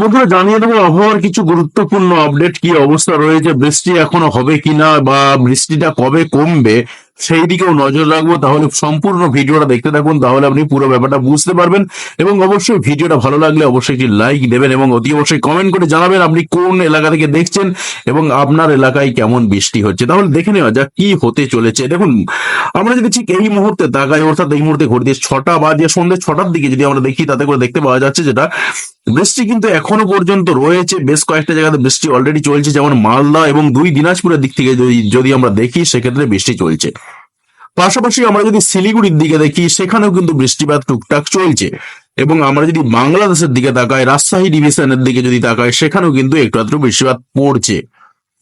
বন্ধুরা জানিয়ে দেবো, আবহাওয়ার কিছু গুরুত্বপূর্ণ আপডেট কি অবস্থা রয়েছে, বৃষ্টি এখনও হবে কিনা বা বৃষ্টিটা কবে কমবে, সেই দিকেও নজর রাখব। তাহলে সম্পূর্ণ ভিডিওটা দেখতে থাকুন, তাহলে আপনি পুরো ব্যাপারটা বুঝতে পারবেন এবং অবশ্যই ভিডিওটা ভালো লাগলে অবশ্যই একটি লাইক দেবেন এবং অতি অবশ্যই কমেন্ট করে জানাবেন আপনি কোন এলাকা থেকে দেখছেন এবং আপনার এলাকায় কেমন বৃষ্টি হচ্ছে। তাহলে দেখে নেওয়া যাক কি হতে চলেছে। দেখুন, আমরা যদি ঠিক এই মুহূর্তে তাকাই, অর্থাৎ এই মুহূর্তে ঘড়িতে ছটা বাজে, সন্ধ্যে ছটার দিকে যদি আমরা দেখি, তাতে করে দেখতে পাওয়া যাচ্ছে যেটা বৃষ্টি কিন্তু এখনও পর্যন্ত রয়েছে। বেশ কয়েকটা জায়গাতে বৃষ্টি অলরেডি চলছে, যেমন মালদা এবং দুই দিনাজপুরের দিক থেকে যদি আমরা দেখি, সেক্ষেত্রে বৃষ্টি চলছে। পাশাপাশি আমরা যদি শিলিগুড়ির দিকে দেখি, সেখানেও কিন্তু বৃষ্টিপাত টুকটাক চলছে। এবং আমরা যদি বাংলাদেশের দিকে তাকাই, রাজশাহী ডিভিশনের দিকে যদি তাকাই, সেখানেও কিন্তু একটু আধটু বৃষ্টিপাত পড়ছে।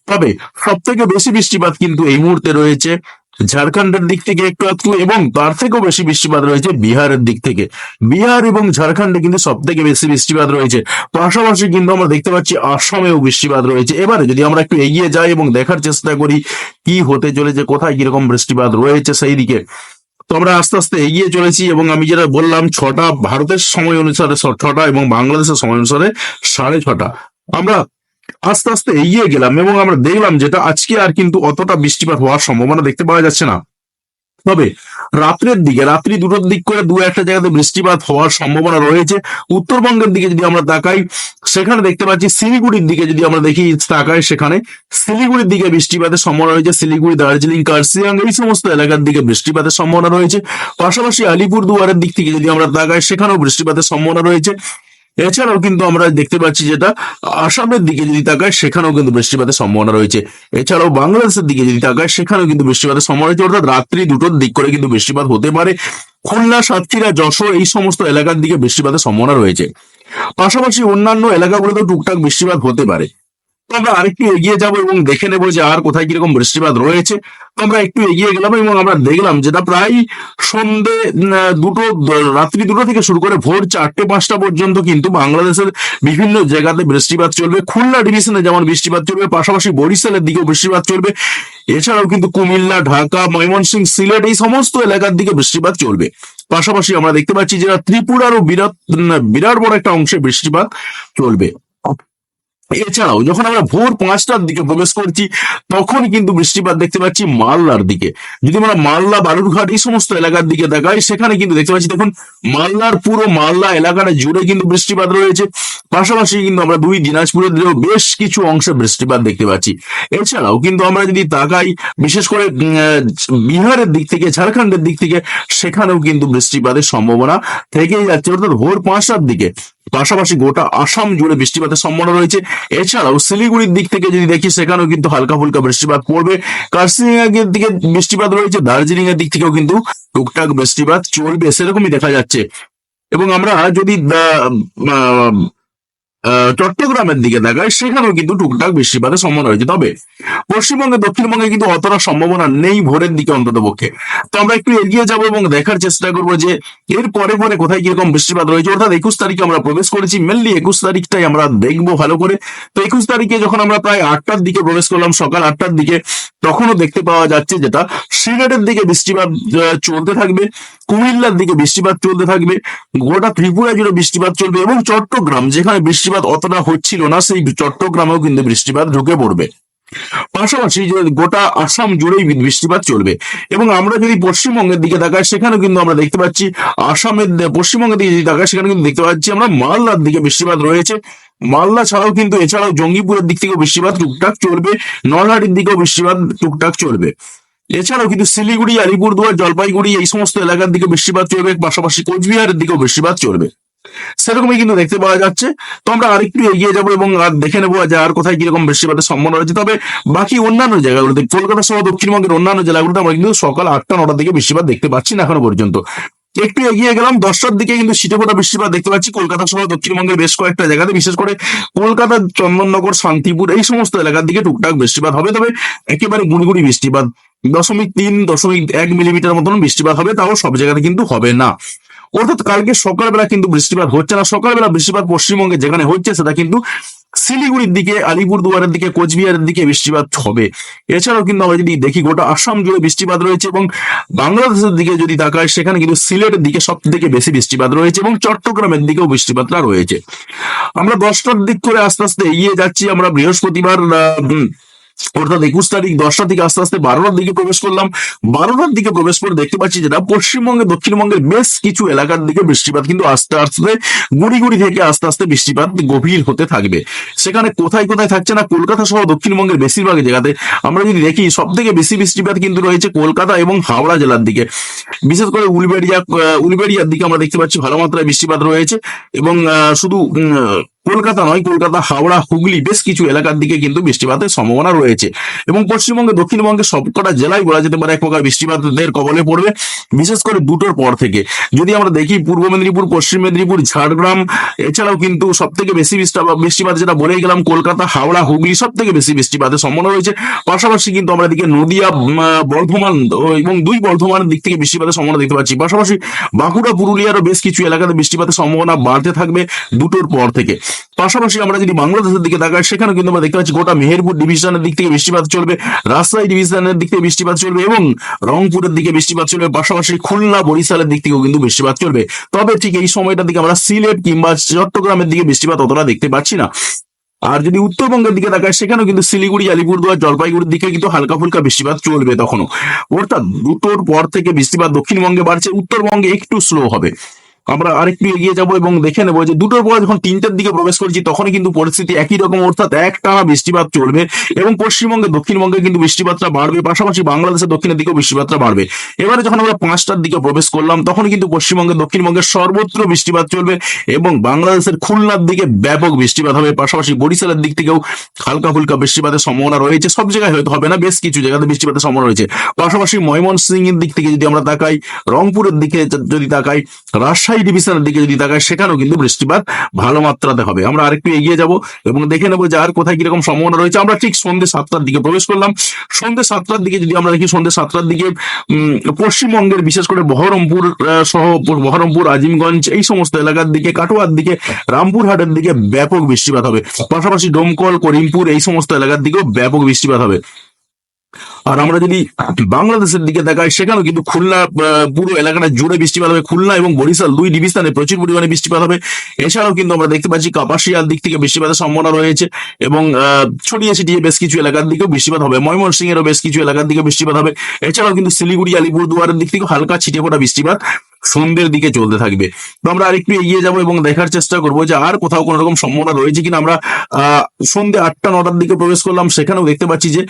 তবে সব থেকে বেশি বৃষ্টিপাত কিন্তু এই মুহূর্তে রয়েছে ঝাড়খণ্ডের দিক থেকে একটু একটু এবং তার থেকেও বেশি বৃষ্টিপাত রয়েছে বিহারের দিক থেকে। বিহার এবং ঝাড়খণ্ডে কিন্তু সব থেকে বেশি বৃষ্টিপাত রয়েছে। পাশাপাশি কিন্তু আমরা দেখতে পাচ্ছি আসামেও বৃষ্টিপাত রয়েছে। এবারে যদি আমরা একটু এগিয়ে যাই এবং দেখার চেষ্টা করি কি হতে চলেছে, কোথায় কীরকম বৃষ্টিপাত রয়েছে সেই দিকে। তো আমরা আস্তে আস্তে এগিয়ে চলেছি এবং আমি যেটা বললাম, ছটা ভারতের সময় অনুসারে, ছটা এবং বাংলাদেশের সময় অনুসারে সাড়ে ছটা। আমরা আস্তে আস্তে এগিয়ে গেলাম এবং আমরা দেখলাম যেটা আজকে আর কিন্তু অতটা বৃষ্টিপাত হওয়ার সম্ভাবনা দেখতে পাওয়া যাচ্ছে না। তবে রাত্রের দিকে, রাত্রি দুটোর দিক করে দু একটা জায়গাতে বৃষ্টিপাত হওয়ার সম্ভাবনা রয়েছে। উত্তরবঙ্গের দিকে যদি আমরা তাকাই, সেখানে দেখতে পাচ্ছি শিলিগুড়ির দিকে যদি আমরা দেখি, তাকাই সেখানে, শিলিগুড়ির দিকে বৃষ্টিপাতের সম্ভাবনা রয়েছে। শিলিগুড়ি, দার্জিলিং কার্সিয়াং এই সমস্ত এলাকার দিকে বৃষ্টিপাতের সম্ভাবনা রয়েছে। পাশাপাশি আলিপুর দুয়ারের দিক থেকে যদি আমরা তাকাই, সেখানেও বৃষ্টিপাতের সম্ভাবনা রয়েছে। এছাড়াও কিন্তু আমরা দেখতে পাচ্ছি যেটা আসামের দিকে যদি তাকায়, সেখানেও কিন্তু বৃষ্টিপাতের সম্ভাবনা রয়েছে। এছাড়াও বাংলাদেশের দিকে যদি তাকায়, সেখানেও কিন্তু বৃষ্টিপাতের সম্ভাবনা রয়েছে। অর্থাৎ রাত্রি দুটোর দিক করে কিন্তু বৃষ্টিপাত হতে পারে। খুলনা, সাতক্ষীরা, যশোর এই সমস্ত এলাকার দিকে বৃষ্টিপাতের সম্ভাবনা রয়েছে। পাশাপাশি অন্যান্য এলাকাগুলোতেও টুকটাক বৃষ্টিপাত হতে পারে। আমরা আরেকটু এগিয়ে যাব এবং দেখে নেব যে আর কোথায় কীরকম বৃষ্টিপাত রয়েছে। আমরা একটু এগিয়ে গেলাম এবং আমরা দেখলাম যেটা প্রায় সন্ধে দুটো, রাত্রি দুটো থেকে শুরু করে ভোর চারটে, পাঁচটা পর্যন্ত কিন্তু বাংলাদেশের বিভিন্ন জায়গাতে বৃষ্টিপাত চলবে। খুলনা ডিভিশনে যেমন বৃষ্টিপাত চলবে, পাশাপাশি বরিশালের দিকেও বৃষ্টিপাত চলবে। এছাড়াও কিন্তু কুমিল্লা, ঢাকা, ময়মনসিংহ, সিলেট এই সমস্ত এলাকার দিকে বৃষ্টিপাত চলবে। পাশাপাশি আমরা দেখতে পাচ্ছি যে ত্রিপুরারও বিরাট বিরাট বড় একটা অংশে বৃষ্টিপাত চলবে। এছাড়াও যখন আমরা ভোর পাঁচটার দিকে প্রবেশ করছি, তখন কিন্তু বৃষ্টিপাত দেখতে পাচ্ছি মালদার দিকে। যদি আমরা মালদা, বালুরঘাট এই সমস্ত এলাকার দিকে দেখাই সেখানে কিন্তু দেখতে পাচ্ছি দেখুন, মালদার পুরো মালদা এলাকাটা জুড়ে কিন্তু বৃষ্টিপাত রয়েছে। পাশাপাশি কিন্তু আমরা দুই দিনাজপুরের বেশ কিছু অংশে বৃষ্টিপাত দেখতে পাচ্ছি। এছাড়াও কিন্তু আমরা যদি তাকাই, বিশেষ করে বিহারের দিক থেকে, ঝাড়খণ্ডের দিক থেকে, সেখানেও কিন্তু বৃষ্টিপাতের সম্ভাবনা থেকেই যাচ্ছে। অর্থাৎ ভোর পাঁচটার দিকে পাশাপাশি গোটা আসাম জুড়ে বৃষ্টিপাতের সম্ভাবনা রয়েছে। এছাড়াও শিলিগুড়ির দিক থেকে যদি দেখি, সেখানেও কিন্তু হালকা ফুলকা বৃষ্টিপাত পড়বে। কার্সিলিং এর দিকে বৃষ্টিপাত রয়েছে দার্জিলিং এর দিক থেকেও কিন্তু টুকটাক বৃষ্টিপাত চলবে, সেরকমই দেখা যাচ্ছে। এবং আমরা যদি চট্টগ্রামের দিকে দেখায়, সেখানেও কিন্তু টুকটাক বৃষ্টিপাতের সম্ভাবনা রয়েছে। তবে পশ্চিমবঙ্গে দক্ষিণবঙ্গে কিন্তু অতটা সম্ভাবনা নেই ভোরের দিকে অন্তত পক্ষে। তো আমরা একটু এগিয়ে যাব এবং দেখার চেষ্টা করব যে এর পরে পরে কোথায় কীরকম বৃষ্টিপাত রয়েছে। অর্থাৎ একুশ তারিখে আমরা প্রবেশ করেছি মেনলি একুশ তারিখটাই আমরা দেখব ভালো করে। তো একুশ তারিখে যখন আমরা প্রায় আটটার দিকে প্রবেশ করলাম, সকাল আটটার দিকে, তখনও দেখতে পাওয়া যাচ্ছে যেটা সিলেটের দিকে বৃষ্টিপাত চলতে থাকবে। কুমিল্লার দিকে বৃষ্টিপাত চলতে থাকবে। গোটা ত্রিপুরা জুড়ে বৃষ্টিপাত চলবে এবং চট্টগ্রাম, যেখানে বৃষ্টিপাত অতটা হচ্ছিল না, সেই চট্টগ্রামেও কিন্তু বৃষ্টিপাত ঢুকে পড়বে। পাশাপাশি গোটা আসাম জুড়েই বৃষ্টিপাত চলবে। এবং আমরা যদি পশ্চিমবঙ্গের দিকে তাকাই, সেখানেও কিন্তু আমরা দেখতে পাচ্ছি, আসামের পশ্চিমবঙ্গের দিকে যদি তাকাই, সেখানে কিন্তু দেখতে পাচ্ছি আমরা মালদার দিকে বৃষ্টিপাত রয়েছে। মালদা ছাড়াও কিন্তু এছাড়াও জঙ্গিপুরের দিক থেকেও বৃষ্টিপাত টুকটাক চলবে, নলহাটির দিকেও বৃষ্টিপাত টুকটাক চলবে। এছাড়াও কিন্তু শিলিগুড়ি, আলিপুরদুয়ার, জলপাইগুড়ি এই সমস্ত এলাকার দিকে বৃষ্টিপাত চলবে, পাশাপাশি কোচবিহারের দিকেও বৃষ্টিপাত চলবে। সেরকমই কিন্তু দেখতে পাওয়া যাচ্ছে। তো আমরা আরেকটু এগিয়ে যাব এবং আর দেখে নেব যে আর কোথায় কীরকম বৃষ্টিপাতের সম্ভাবনা রয়েছে। তবে বাকি অন্যান্য জায়গাগুলোতে, কলকাতা সহ দক্ষিণবঙ্গের অন্যান্য জেলাগুলোতে আমরা কিন্তু সকাল আটটা, নটার দিকে বৃষ্টিপাত দেখতে পাচ্ছি না এখনও পর্যন্ত। একটু এগিয়ে গেলাম। দশটার দিকে কিন্তু শীতপোটা বৃষ্টিপাত দেখতে পাচ্ছি। কলকাতা সহ দক্ষিণবঙ্গের বেশ কয়েকটা জায়গাতে, বিশেষ করে কলকাতা, চন্দননগর, শান্তিপুর, এই সমস্ত এলাকার দিকে টুকটাক বৃষ্টিপাত হবে। তবে একেবারে গুড়িগুড়ি বৃষ্টিপাত, দশমিক তিন, দশমিক এক মিলিমিটার মতন বৃষ্টিপাত হবে। তাও সব জায়গাতে কিন্তু হবে না। অর্থাৎ কালকে সকালবেলা কিন্তু বৃষ্টিপাত হচ্ছে না। সকালবেলা বৃষ্টিপাত পশ্চিমবঙ্গে যেখানে হচ্ছে, সেটা কিন্তু শিলিগুড়ির দিকে, আলিপুরদুয়ারের দিকে, কোচবিহারের দিকে বৃষ্টিপাত হবে। এছাড়াও কিন্তু আমরা যদি দেখি, গোটা আসাম জুড়ে বৃষ্টিপাত রয়েছে এবং বাংলাদেশের দিকে যদি তাকায় সেখানে কিন্তু সিলেটের দিকে সব থেকে বেশি বৃষ্টিপাত রয়েছে এবং চট্টগ্রামের দিকেও বৃষ্টিপাতটা রয়েছে। আমরা দশটার দিক করে আস্তে আস্তে এগিয়ে যাচ্ছি। আমরা বৃহস্পতিবার অর্থাৎ একুশ তারিখ দশটা থেকে আস্তে আস্তে বারোটার দিকে প্রবেশ করলাম। বারোটার দিকে প্রবেশ করে দেখতে পাচ্ছি যেটা পশ্চিমবঙ্গে, দক্ষিণবঙ্গের বেশ কিছু এলাকার দিকে বৃষ্টিপাত, কিন্তু আস্তে আস্তে গুড়ি গুড়ি থেকে আস্তে আস্তে বৃষ্টিপাত গভীর হতে থাকবে। সেখানে কোথায় কোথায় থাকছে না, কলকাতা সহ দক্ষিণবঙ্গের বেশিরভাগ জায়গাতে আমরা যদি দেখি সব থেকে বেশি বৃষ্টিপাত কিন্তু রয়েছে কলকাতা এবং হাওড়া জেলার দিকে। বিশেষ করে উলবেড়িয়া উলবেড়িয়ার দিকে আমরা দেখতে পাচ্ছি ভালো মাত্রায় বৃষ্টিপাত রয়েছে এবং শুধু কলকাতা নয়, কলকাতা, হাওড়া, হুগলি বেশ কিছু এলাকার দিকে কিন্তু বৃষ্টিপাতের সম্ভাবনা রয়েছে। এবং পশ্চিমবঙ্গে, দক্ষিণবঙ্গের সবকটা জেলায় বলা যেতে পারে এক প্রকার বৃষ্টিপাতের কবলে পড়বে, বিশেষ করে দুটোর পর থেকে। যদি আমরা দেখি পূর্ব মেদিনীপুর, পশ্চিম মেদিনীপুর, ঝাড়গ্রাম, এছাড়াও কিন্তু সব থেকে বেশি বৃষ্টিপাত বৃষ্টিপাত যেটা বলেই গেলাম, কলকাতা, হাওড়া, হুগলি সব থেকে বেশি বৃষ্টিপাতের সম্ভাবনা রয়েছে। পাশাপাশি কিন্তু আমরা এদিকে নদিয়া বর্ধমান এবং দুই বর্ধমানের দিক থেকে বৃষ্টিপাতের সম্ভাবনা দেখতে পাচ্ছি। পাশাপাশি বাঁকুড়া, পুরুলিয়ারও বেশ কিছু এলাকাতে বৃষ্টিপাতের সম্ভাবনা বাড়তে থাকবে দুটোর পর থেকে। পাশাপাশি আমরা যদি বাংলাদেশের দিকে তাকাই সেখানে কিন্তু আমরা দেখতে পাচ্ছি গোটা মেহেরপুর ডিভিশনের দিক থেকে বৃষ্টিপাত চলবে, রাজশাহী ডিভিশনের দিক থেকে বৃষ্টিপাত চলবে এবং রংপুরের দিকে বৃষ্টিপাত চলবে, পাশাপাশি খুলনা, বরিশালের দিক থেকেও কিন্তু বৃষ্টিপাত চলবে। তবে ঠিক এই সময়টার দিকে আমরা সিলেট কিংবা চট্টগ্রামের দিকে বৃষ্টিপাত অতটা দেখতে পাচ্ছি না। আর যদি উত্তরবঙ্গের দিকে তাকায় সেখানেও কিন্তু শিলিগুড়ি, আলিপুরদুয়ার, জলপাইগুড়ির দিকে কিন্তু হালকা ফুলকা বৃষ্টিপাত চলবে তখনও। অর্থাৎ দুটোর পর থেকে বৃষ্টিপাত দক্ষিণবঙ্গে বাড়ছে, উত্তরবঙ্গে একটু স্লো হবে। আমরা আরেকটু এগিয়ে যাব এবং দেখে নেব যে দুটোর পর যখন তিনটের দিকে প্রবেশ করছি, তখনই কিন্তু পরিস্থিতি একই রকম। অর্থাৎ এক টানা বৃষ্টিপাত চলবে এবং পশ্চিমবঙ্গে, দক্ষিণবঙ্গে কিন্তু বৃষ্টিপাতটা বাড়বে। পাশাপাশি বাংলাদেশের দক্ষিণের দিকেও বৃষ্টিপাতটা বাড়বে। এবারে যখন আমরা পাঁচটার দিকে প্রবেশ করলাম তখন কিন্তু পশ্চিমবঙ্গে, দক্ষিণবঙ্গের সর্বত্র বৃষ্টিপাত চলবে এবং বাংলাদেশের খুলনার দিকে ব্যাপক বৃষ্টিপাত হবে। পাশাপাশি বরিশালের দিক থেকেও হালকা ফুলকা বৃষ্টিপাতের সম্ভাবনা রয়েছে। সব জায়গায় হয়তো হবে না, বেশ কিছু জায়গাতে বৃষ্টিপাতের সম্ভাবনা রয়েছে। পাশাপাশি ময়মনসিংহের দিক থেকে যদি আমরা তাকাই, রংপুরের দিকে যদি তাকাই, রাজশাহী ডিভিশনের দিকে যদি তাকাই সেখানেও কিন্তু বৃষ্টিপাত ভালো মাত্রাতে হবে। আমরা আরেকটু এগিয়ে যাব এবং দেখে নেব যে আর কোথায় কীরকম সম্ভাবনা রয়েছে। আমরা ঠিক সন্ধ্যে সাতটার দিকে প্রবেশ করলাম। সন্ধ্যে সাতটার দিকে যদি আমরা দেখি, সন্ধ্যে সাতটার দিকে পশ্চিমবঙ্গের বিশেষ করে বহরমপুর সহ বহরমপুর, আজিমগঞ্জ, এই সমস্ত এলাকার দিকে, কাটোয়ার দিকে, রামপুরহাটের দিকে ব্যাপক বৃষ্টিপাত হবে। পাশাপাশি ডোমকল, করিমপুর, এই সমস্ত এলাকার দিকেও ব্যাপক বৃষ্টিপাত হবে। আর আমরা যদি বাংলাদেশের দিকে দেখাই সেখানেও কিন্তু খুলনা পুরো এলাকাটা জুড়ে বৃষ্টিপাত হবে। খুলনা এবং বরিশাল দুই ডিভিশনে প্রচুর পরিমাণে বৃষ্টিপাত হবে। এছাড়াও কিন্তু আমরা দেখতে পাচ্ছি কাপাসিয়ার দিক থেকে বৃষ্টিপাতের সম্ভাবনা রয়েছে এবং ছড়িয়ে ছিটিয়ে বেশ কিছু এলাকার দিকেও বৃষ্টিপাত হবে। ময়মনসিংহেরও বেশ কিছু এলাকার দিকে বৃষ্টিপাত হবে। এছাড়াও কিন্তু শিলিগুড়ি, আলিপুরদুয়ারের দিক থেকে হালকা ছিটে ফোটা বৃষ্টিপাত। সন্ধ্যের দিকে চলতে থাকবে। তো আমরা আরেকটু এগিয়ে যাব এবং দেখার চেষ্টা করব যে আর কোথাও কোনো রকম সম্ভাবনা রয়েছে কিনা। আমরা সন্ধ্যে আটটা নটার দিকে প্রবেশ করলাম, সেখানেও দেখতে পাচ্ছি যে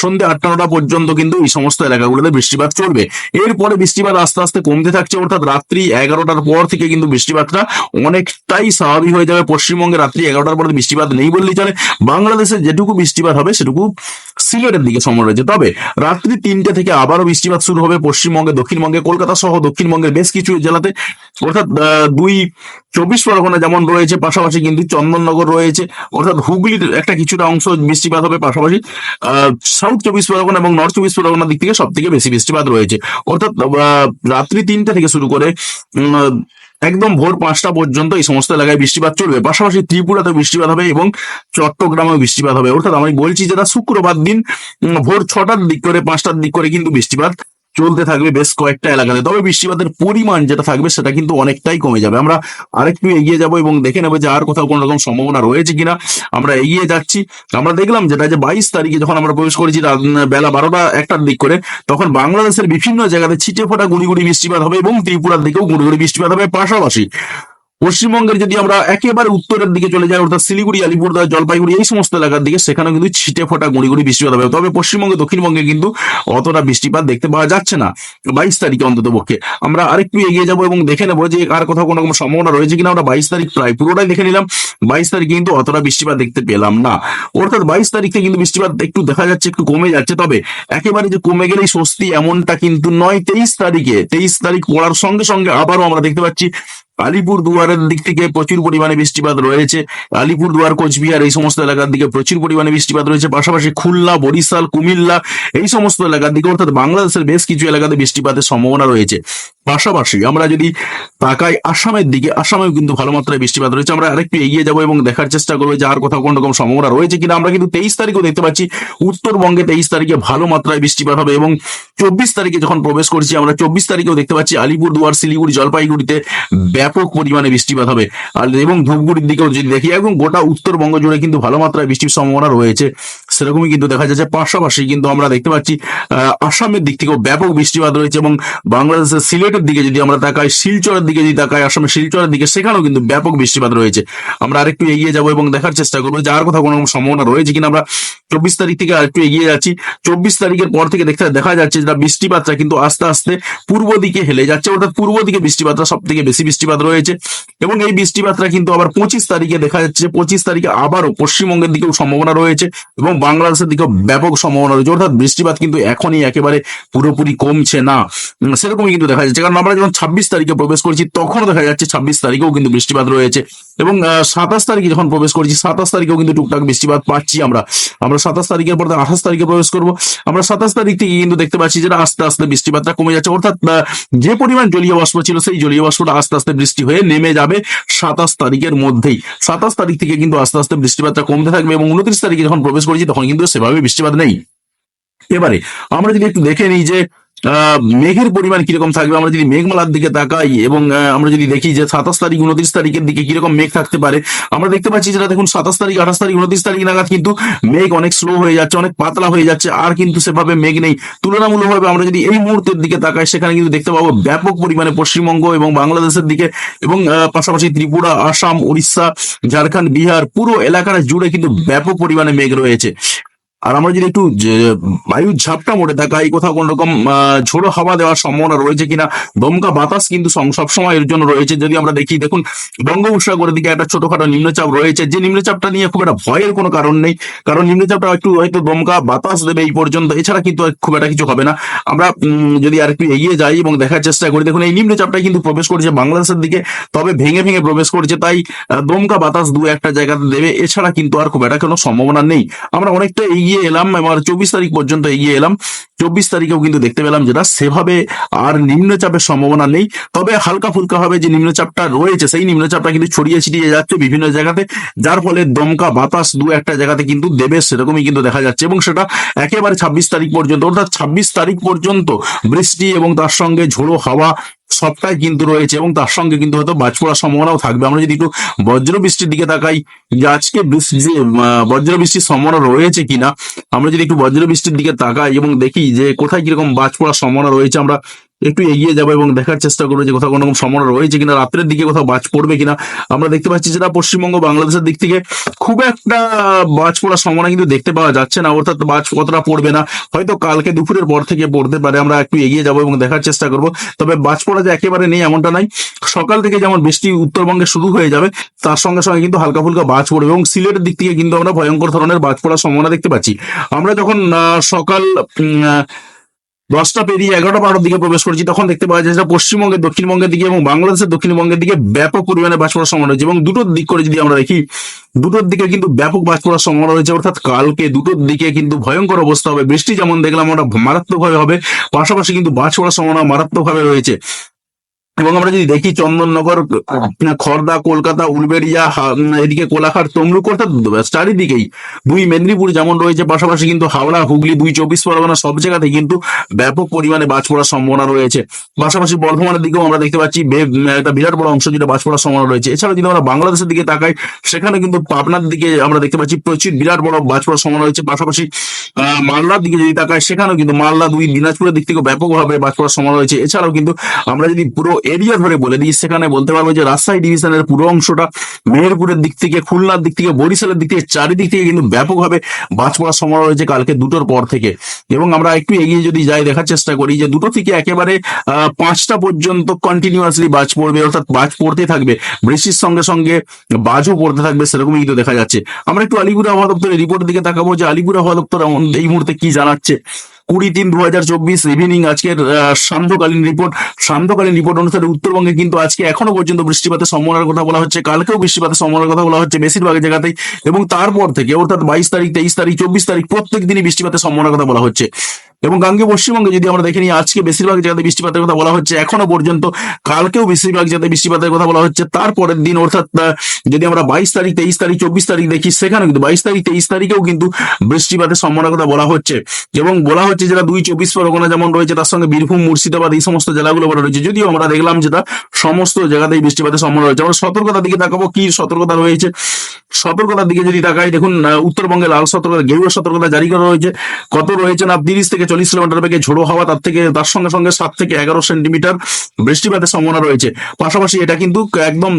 সন্ধ্যে আটটা নটা পর্যন্ত কিন্তু এই সমস্ত এলাকাগুলোতে বৃষ্টিপাত চলবে। এরপরে বৃষ্টিপাত আস্তে আস্তে কমতে থাকছে, অর্থাৎ রাত্রি এগারোটার পর থেকে কিন্তু বৃষ্টিপাতটা অনেকটাই স্বাভাবিক হয়ে যাবে। পশ্চিমবঙ্গে রাত্রি এগারোটার পরে বৃষ্টিপাত নেই বললেই চলে। বাংলাদেশে যেটুকু বৃষ্টিপাত হবে, সেটুকু সিলেটের দিকে সম্ভাবনা রয়েছে। তবে রাত্রি তিনটে থেকে আবারও বৃষ্টিপাত শুরু হবে পশ্চিমবঙ্গে, দক্ষিণবঙ্গে কলকাতা সহ দক্ষিণবঙ্গের বেশ কিছু জেলাতে। অর্থাৎ দুই চব্বিশ পরগনা যেমন রয়েছে, পাশাপাশি কিন্তু চন্দননগর রয়েছে। অর্থাৎ হুগলির একটা কিছুটা অংশ বৃষ্টিপাত হবে পাশাপাশি। সাউথ চব্বিশ পরগনা এবং নর্থ চব্বিশ পরগনার দিক থেকে সব থেকে বেশি বৃষ্টিপাত রয়েছে। অর্থাৎ রাত্রি তিনটা থেকে শুরু করে একদম ভোর পাঁচটা পর্যন্ত এই সমস্ত এলাকায় বৃষ্টিপাত চলবে। পাশাপাশি ত্রিপুরাতে বৃষ্টিপাত হবে এবং চট্টগ্রামেও বৃষ্টিপাত হবে। অর্থাৎ আমি বলছি যেটা শুক্রবার দিন ভোর ছটার দিক করে, পাঁচটার দিক করে কিন্তু বৃষ্টিপাত চলতে থাকবে বেশ কয়েকটা এলাকাতে। তবে বৃষ্টিপাতের পরিমাণ যেটা থাকবে সেটা কিন্তু অনেকটাই কমে যাবে। আমরা আরেকটু এগিয়ে যাব এবং দেখে নেব যে আর কোথাও কোনো রকম সম্ভাবনা রয়েছে কিনা। আমরা এগিয়ে যাচ্ছি। আমরা দেখলাম যেটা যে বাইশ তারিখে যখন আমরা প্রবেশ করেছি বেলা বারোটা একটার দিক করে, তখন বাংলাদেশের বিভিন্ন জায়গাতে ছিটে ফোটা গুড়ি বৃষ্টিপাত হবে এবং ত্রিপুরার দিকেও গুড়ি বৃষ্টিপাত হবে পাশাপাশি। পশ্চিমবঙ্গের যদি আমরা একেবারে উত্তরের দিকে চলে যাই, অর্থাৎ শিলিগুড়ি আলিপুরদার জলপাইগুড়ি, এই সমস্ত এলাকার দিকে সেখানেও কিন্তু ছিটে ফোটা গুঁড়ি গুঁড়ি বৃষ্টিপাত হবে তবে পশ্চিমবঙ্গে, দক্ষিণবঙ্গে কিন্তু অতটা বৃষ্টিপাত দেখতে পাওয়া যাচ্ছে না। বাইশ তারিখে অন্তত পক্ষে। আমরা আরেকটু এগিয়ে যাব এবং দেখে নেব যে আর কোথাও কোনো রকম সম্ভাবনা রয়েছে কিনা। আমরা বাইশ তারিখ প্রায় পুরোটাই দেখে নিলাম। বাইশ তারিখে কিন্তু অতটা বৃষ্টিপাত দেখতে পেলাম না। অর্থাৎ বাইশ তারিখে কিন্তু বৃষ্টিপাত একটু দেখা যাচ্ছে, একটু কমে যাচ্ছে। তবে একেবারে যে কমে গেলেই স্বস্তি এমনটা কিন্তু নয়। তেইশ তারিখে, তেইশ তারিখ পড়ার সঙ্গে সঙ্গে আবারও আমরা দেখতে পাচ্ছি আলিপুর দুয়ারের দিক থেকে প্রচুর পরিমাণে বৃষ্টিপাত রয়েছে। আলিপুর দুয়ার কোচবিহার এই সমস্ত এলাকার দিকে প্রচুর পরিমাণে বৃষ্টিপাত রয়েছে। পাশাপাশি খুলনা, বরিশাল, কুমিল্লা এই সমস্ত এলাকার দিকে, অর্থাৎ বাংলাদেশের বেশ কিছু এলাকাতে বৃষ্টিপাতের সম্ভাবনা রয়েছে। পাশাপাশি আমরা যদি তাকাই আসামের দিকে আসামেও কিন্তু ভালো মাত্রায় বৃষ্টিপাত রয়েছে। আমরা আরেকটু এগিয়ে যাব এবং দেখার চেষ্টা করব যে আর কোথাও কোন রকম সম্ভাবনা রয়েছে কিনা। আমরা কিন্তু তেইশ তারিখও দেখতে পাচ্ছি উত্তরবঙ্গে তেইশ তারিখে ভালো মাত্রায় বৃষ্টিপাত হবে এবং চব্বিশ তারিখে যখন প্রবেশ করছি আমরা চব্বিশ তারিখেও দেখতে পাচ্ছি আলিপুরদুয়ার শিলিগুড়ি জলপাইগুড়িতে ব্যাপক পরিমাণে বৃষ্টিপাত হবে। আর এবং ধূপগুড়ির দিকেও যদি দেখি এবং গোটা উত্তরবঙ্গ জুড়ে কিন্তু ভালো মাত্রায় বৃষ্টির সম্ভাবনা রয়েছে। সেরকমই কিন্তু দেখা যাচ্ছে। পাশাপাশি কিন্তু আমরা দেখতে পাচ্ছি আহ, আসামের দিক থেকেও ব্যাপক বৃষ্টিপাত রয়েছে এবং বাংলাদেশের সিলেটের দিকে যদি আমরা তাকাই, শিলচরের দিকে যদি তাকাই, আসামের শিলচরের দিকে, সেখানেও কিন্তু ব্যাপক বৃষ্টিপাত রয়েছে। আমরা আরেকটু এগিয়ে যাব এবং দেখার চেষ্টা করব যে আর কোথাও কোনো সম্ভাবনা রয়েছে কিনা। আমরা চব্বিশ তারিখ থেকে আরেকটু এগিয়ে যাচ্ছি। চব্বিশ তারিখের পর থেকে দেখতে দেখা যাচ্ছে যেটা বৃষ্টিপাতটা কিন্তু আস্তে আস্তে পূর্ব দিকে হেলে যাচ্ছে। অর্থাৎ পূর্ব দিকে বৃষ্টিপাতটা সব থেকে বেশি বৃষ্টিপাত রয়েছে। এবং এই বৃষ্টিপাতটা কিন্তু আবার পঁচিশ তারিখে দেখা যাচ্ছে পঁচিশ তারিখে আবারও পশ্চিমবঙ্গের দিকেও সম্ভাবনা রয়েছে এবং বাংলাদেশের দিকেও ব্যাপক সম্ভাবনা রয়েছে। অর্থাৎ বৃষ্টিপাত কিন্তু এখনই একেবারে পুরোপুরি কমছে না। সেরকমই কিন্তু দেখা যাচ্ছে। কারণ আমরা যখন ছাব্বিশ তারিখে প্রবেশ করছি, তখনও দেখা যাচ্ছে ছাব্বিশ তারিখেও কিন্তু বৃষ্টিপাত রয়েছে। এবং সাতাশ তারিখে যখন প্রবেশ করছি, সাতাশ তারিখেও কিন্তু টুকটাক বৃষ্টিপাত পাচ্ছি আমরা। আমরা সাতাশ তারিখের পর আঠাশ তারিখে প্রবেশ করব। আমরা সাতাশ তারিখ থেকে কিন্তু দেখতে পাচ্ছি যেটা আস্তে আস্তে বৃষ্টিপাতটা কমে যাচ্ছে। অর্থাৎ যে পরিমাণ জলীয় বাষ্প ছিল, সেই জলীয় বাষ্পটা আস্তে আস্তে বৃষ্টি হয়ে নেমে যাবে সাতাশ তারিখের মধ্যেই। সাতাশ তারিখ থেকে কিন্তু আস্তে আস্তে বৃষ্টিপাতটা কমতে থাকবে এবং উনত্রিশ তারিখে যখন প্রবেশ করেছি, তখন কিন্তু সেভাবে বৃষ্টিপাত নেই। এবারে, আমরা যদি একটু দেখে নিই যে মেঘের পরিমাণ কীরকম থাকবে? আমরা যদি মেঘমালার দিকে তাকাই এবং আমরা যদি দেখি যে সাতাশ তারিখ, উনত্রিশ তারিখের দিকে কীরকম মেঘ থাকতে পারে, আমরা দেখতে পাচ্ছি যেটা দেখুন, সাতাশ তারিখ, আঠাশ তারিখ, উনত্রিশ তারিখ নাগাদ কিন্তু মেঘ অনেক স্লো হয়ে যাচ্ছে, অনেক পাতলা হয়ে যাচ্ছে, আর কিন্তু সেভাবে মেঘ নেই। তুলনামূলকভাবে আমরা যদি এই মুহূর্তের দিকে তাকাই, সেখানে কিন্তু দেখতে পাবো ব্যাপক পরিমাণে পশ্চিমবঙ্গ এবং বাংলাদেশের দিকে এবং পাশাপাশি ত্রিপুরা, আসাম, উড়িষ্যা, ঝাড়খণ্ড, বিহার, পুরো এলাকাটা জুড়ে কিন্তু ব্যাপক পরিমাণে মেঘ রয়েছে। আর আমরা যদি একটু বায়ুর ঝাপটা মোড়ে তাকাই কোথাও কোন রকম ঝোড়ো হাওয়া দেওয়ার সম্ভাবনা রয়েছে কিনা, দমকা বাতাস কিন্তু সবসময় এর জন্য রয়েছে। যদি আমরা দেখি, দেখুন, বঙ্গোপসাগরের দিকে একটা ছোটখাটো নিম্নচাপ রয়েছে। যে নিম্নচাপটা নিয়ে খুব একটা ভয়ের কোনো কারণ নেই, কারণ নিম্নচাপটা একটু হয়তো দমকা বাতাস দেবে এই পর্যন্ত, এছাড়া কিন্তু খুব একটা কিছু হবে না। আমরা যদি আর একটু এগিয়ে যাই এবং দেখার চেষ্টা করি, দেখুন, এই নিম্নচাপটা কিন্তু প্রবেশ করেছে বাংলাদেশের দিকে, তবে ভেঙে ভেঙে প্রবেশ করেছে। তাই দমকা বাতাস দু একটা জায়গাতে দেবে, এছাড়া কিন্তু আর খুব একটা কোনো সম্ভাবনা নেই। আমরা অনেকটা এগিয়ে এলাম এবার চব্বিশ তারিখ পর্যন্ত এগিয়ে এলাম। চব্বিশ তারিখেও কিন্তু দেখতে পেলাম যেটা সেভাবে আর নিম্নচাপের সম্ভাবনা নেই। তবে হালকা ফুলকা ভাবে যে নিম্নচাপটা রয়েছে, সেই নিম্নচাপটা কিন্তু ছড়িয়ে ছিটিয়ে যাচ্ছে বিভিন্ন জায়গাতে। যার ফলে দমকা বাতাস দু একটা জায়গাতে কিন্তু দেবে, সেরকমই কিন্তু দেখা যাচ্ছে। এবং সেটা একেবারে ছাব্বিশ তারিখ পর্যন্ত, অর্থাৎ ছাব্বিশ তারিখ পর্যন্ত বৃষ্টি এবং তার সঙ্গে ঝোড়ো হাওয়া সবটাই কিন্তু রয়েছে এবং তার সঙ্গে কিন্তু হয়তো বাজ পড়ার সম্ভাবনাও থাকবে। আমরা যদি একটু বজ্র বৃষ্টির দিকে তাকাই, যে আজকে বৃষ্টি বজ্র বৃষ্টির সম্ভাবনা রয়েছে কিনা, আমরা যদি একটু বজ্র বৃষ্টির দিকে তাকাই এবং দেখি যে কোথায় কীরকম বাজ পড়ার সম্ভাবনা রয়েছে আমরা একটু এগিয়ে যাব এবং দেখার চেষ্টা করব যে কোথাও কোনো রকম সম্ভাবনা রয়েছে কিনা, রাত্রের দিকে কোথাও বাজ পড়বে কিনা। আমরা দেখতে পাচ্ছি যেটা পশ্চিমবঙ্গ বাংলাদেশের দিক থেকে খুব একটা বাজ পড়ার সম্ভাবনা কিন্তু দেখতে পাওয়া যাচ্ছে না, অর্থাৎ বাজ কতটা পড়বে না। হয়তো কালকে দুপুরের পর থেকে পড়তে পারে, আমরা একটু এগিয়ে যাব এবং দেখার চেষ্টা করব। তবে বাজ পড়া যে একেবারে নেই এমনটা নাই। সকাল থেকে যেমন বৃষ্টি উত্তরবঙ্গে শুরু হয়ে যাবে, তার সঙ্গে সঙ্গে কিন্তু হালকা ফুলকা বাজ পড়বে এবং সিলেটের দিক থেকে কিন্তু আমরা ভয়ঙ্কর ধরনের বাজ পড়ার সম্ভাবনা দেখতে পাচ্ছি। আমরা যখন সকাল দশটা পেরিয়ে এগারোটা বারোটার দিকে প্রবেশ করছি, তখন দেখতে পাওয়া যায় পশ্চিমবঙ্গের, দক্ষিণবঙ্গের দিকে এবং বাংলাদেশের দক্ষিণবঙ্গের দিকে ব্যাপক পরিমাণে বাজ পড়ার সম্ভাবনা রয়েছে এবং দুটোর দিক করে যদি আমরা দেখি, দুটোর দিকে কিন্তু ব্যাপক বাজ পড়ার সম্ভাবনা রয়েছে, অর্থাৎ কালকে দুটোর দিকে কিন্তু ভয়ঙ্কর অবস্থা হবে, বৃষ্টি যেমন দেখলাম, আমরা মারাত্মকভাবে হবে, পাশাপাশি কিন্তু বাজ পড়ার সম্ভাবনা মারাত্মকভাবে রয়েছে। এবং আমরা যদি দেখি চন্দননগর খর্দা, কলকাতা, উলবেড়িয়া এদিকে কোলাঘাট, তমলুক অর্থাৎ চারিদিকেই দুই মেদিনীপুর যেমন রয়েছে, পাশাপাশি কিন্তু হাওড়া, হুগলি, দুই চব্বিশ পরগনা সব জায়গাতে কিন্তু ব্যাপক পরিমাণে বাজ পড়ার সম্ভাবনা রয়েছে। পাশাপাশি বর্ধমানের দিকেও আমরা দেখতে পাচ্ছি একটা বিরাট বড় অংশ জুড়ে বাজ পড়ার সম্ভাবনা রয়েছে। এছাড়া যদি আমরা বাংলাদেশের দিকে তাকাই, সেখানে কিন্তু পাবনার দিকে আমরা দেখতে পাচ্ছি প্রচুর বিরাট বড় বাজ পড়ার সম্ভাবনা রয়েছে। পাশাপাশি মালদার দিকে যদি তাকাই, সেখানেও কিন্তু মালদা দুই দিনাজপুরের দিক থেকে ব্যাপকভাবে বাজ পড়ার সম্ভাবনা রয়েছে। এছাড়াও কিন্তু আমরা যদি পুরো এরিয়া ধরে বলে দিই, সেখানে বলতে পারব যে রাজশাহী ডিভিশনের পুরো অংশটা মেহেরপুরের দিক থেকে, খুলনার দিক থেকে, বরিশালের দিক থেকে, চারিদিক থেকে কিন্তু ব্যাপকভাবে বাজ পড়ার সম্ভাবনা রয়েছে কালকে দুটোর পর থেকে। এবং আমরা একটু এগিয়ে যদি যাই, দেখার চেষ্টা করি যে দুটো থেকে একেবারে পাঁচটা পর্যন্ত কন্টিনিউয়াসলি বাজ পড়বে, অর্থাৎ বাজ পড়তে থাকবে। বৃষ্টির সঙ্গে সঙ্গে বাজও পড়তে থাকবে, সেরকমই কিন্তু দেখা যাচ্ছে। আমরা একটু আলিপুর আবহাওয়া দপ্তরের রিপোর্টের দিকে তাকাবো যে আলিপুর আবহাওয়া দপ্তর এই মুহূর্তে কি জানাচ্ছে। কুড়ি তিন দু হাজার চব্বিশ ইভিনিং আজকের সান্ধ্যকালীন রিপোর্ট সান্ধ্যকালীন রিপোর্ট অনুসারে উত্তরবঙ্গে কিন্তু আজকে এখনও পর্যন্ত বৃষ্টিপাতের সম্ভাবনার কথা বলা হচ্ছে। কালকেও বৃষ্টিপাতের সম্ভাবনার কথা বলা হচ্ছে বেশিরভাগ জায়গাতেই এবং তারপর থেকে, অর্থাৎ বাইশ তারিখ, তেইশ তারিখ, চব্বিশ তারিখ প্রত্যেক দিনই বৃষ্টিপাতের সম্ভাবনার কথা বলা হচ্ছে। এবং গাঙ্গীয় পশ্চিমবঙ্গে যদি আমরা দেখে নিই, আজকে বেশিরভাগ জায়গাতে বৃষ্টিপাতের কথা বলা হচ্ছে, এখনও পর্যন্ত কালকেও বেশিরভাগ জায়গাতে বৃষ্টিপাতের কথা বলা হচ্ছে, তারপরের দিন অর্থাৎ যদি আমরা বাইশ তারিখ, তেইশ তারিখ, চব্বিশ তারিখ দেখি সেখানে কিন্তু বাইশ তারিখ, তেইশ তারিখেও কিন্তু বৃষ্টিপাতের সম্ভাবনার কথা বলা হচ্ছে। এবং বলা হচ্ছে যেটা দুই চব্বিশ পরগনা যেমন রয়েছে, তার সঙ্গে বীরভূম, মুর্শিদাবাদ, এই সমস্ত জেলাগুলো বলা রয়েছে। যদিও আমরা দেখলাম যেটা সমস্ত জায়গাতেই বৃষ্টিপাতের সম্ভাবনা রয়েছে। আমরা সতর্কতার দিকে তাকাবো, কি সতর্কতা রয়েছে? সতর্কতার দিকে যদি তাকাই, দেখুন উত্তরবঙ্গে লাল সতর্কতা, গেরুয়া সতর্কতা জারি করা রয়েছে। কত রয়েছে না, তিরিশ থেকে চল্লিশ কিলোমিটার বেগে ঝোড়ো হাওয়া, তার থেকে, তার সঙ্গে সঙ্গে সাত থেকে এগারো সেন্টিমিটার বৃষ্টিপাতের সম্ভাবনা রয়েছে। পাশাপাশি এটা কিন্তু একদম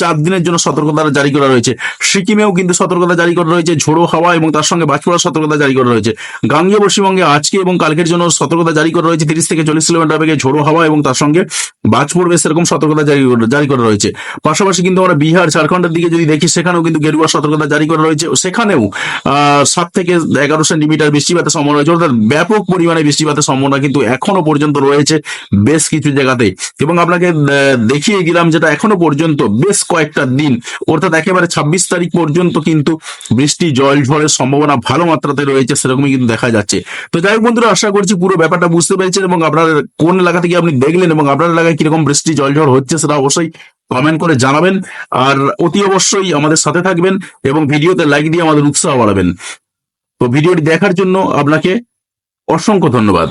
চার দিনের জন্য সতর্কতা জারি করা রয়েছে। সিকিমেও কিন্তু সতর্কতা জারি করা রয়েছে, ঝোড়ো হাওয়া এবং তার সঙ্গে বাজ পড়ার সতর্কতা জারি করা রয়েছে। গাঙ্গীয় পশ্চিমবঙ্গে আজকে এবং কালকের জন্য সতর্কতা জারি করা রয়েছে, তিরিশ থেকে চল্লিশ কিলোমিটার বেগে ঝোড়ো হাওয়া এবং তার সঙ্গে বাজ পড়বে সেরকম সতর্কতা জারি জারি করা রয়েছে। পাশাপাশি কিন্তু আমরা বিহার, ঝাড়খণ্ডের দিকে যদি দেখি, সেখানেও কিন্তু গেরুয়া সতর্কতা জারি করা রয়েছে। সেখানেও সাত থেকে এগারো সেন্টিমিটার বৃষ্টিপাতের সম্ভাবনা রয়েছে। অর্থাৎ ব্যাপক পরিমাণে বৃষ্টিপাতের সম্ভাবনা কিন্তু এখনও পর্যন্ত রয়েছে বেশ কিছু জায়গাতে। এবং আপনাকে দেখিয়ে গেলাম যেটা এখনও পর্যন্ত বেশ কয়েকটা দিন, অর্থাৎ একেবারে ছাব্বিশ তারিখ পর্যন্ত কিন্তু বৃষ্টি, জল, ঝড়ের সম্ভাবনা ভালো মাত্রাতে রয়েছে, সেরকমই কিন্তু দেখা যাচ্ছে। তো যাই হোক বন্ধুরা, আশা করছি পুরো ব্যাপারটা বুঝতে পেরেছেন এবং আপনার কোন এলাকা থেকে আপনি দেখলেন এবং আপনার এলাকায় কীরকম বৃষ্টি, জল, ঝড় হচ্ছে সেটা অবশ্যই কমেন্ট করে জানাবেন। আর অতি অবশ্যই আমাদের সাথে থাকবেন এবং ভিডিওতে লাইক দিয়ে আমাদের উৎসাহ বাড়াবেন। তো ভিডিওটি দেখার জন্য আপনাকে অসংখ্য ধন্যবাদ।